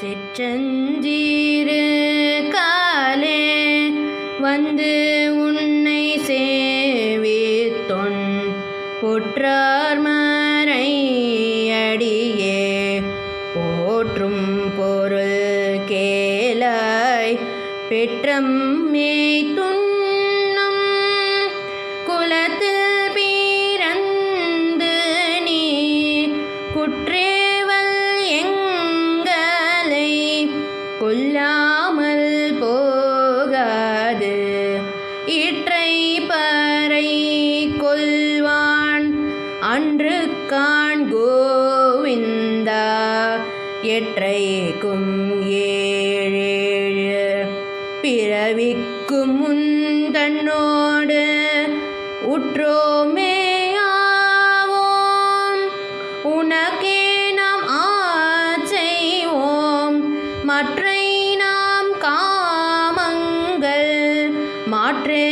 சிற்றஞ்சீரு காலே வந்து உன்னை சேவித்தொன். பொற்றார் மறை அடியே போற்றும் பொருள் கேளாய். பெற்றம் துண்ணும் குலத்தில் பிறந்து நீ குற்றேவல் கொல்லாமல் போகாது. இற்றை பறை கொல்வான் அன்று காண் கோவிந்தா. எற்றைக்கும் ஏழேழு பிறவிக்கும் முந்தன்னோடு உற்றோமே ஆவோம். உனக்கே நாம் ஆச்செய்வோம் மற்றை நாம் காமங்கள் மாற்றே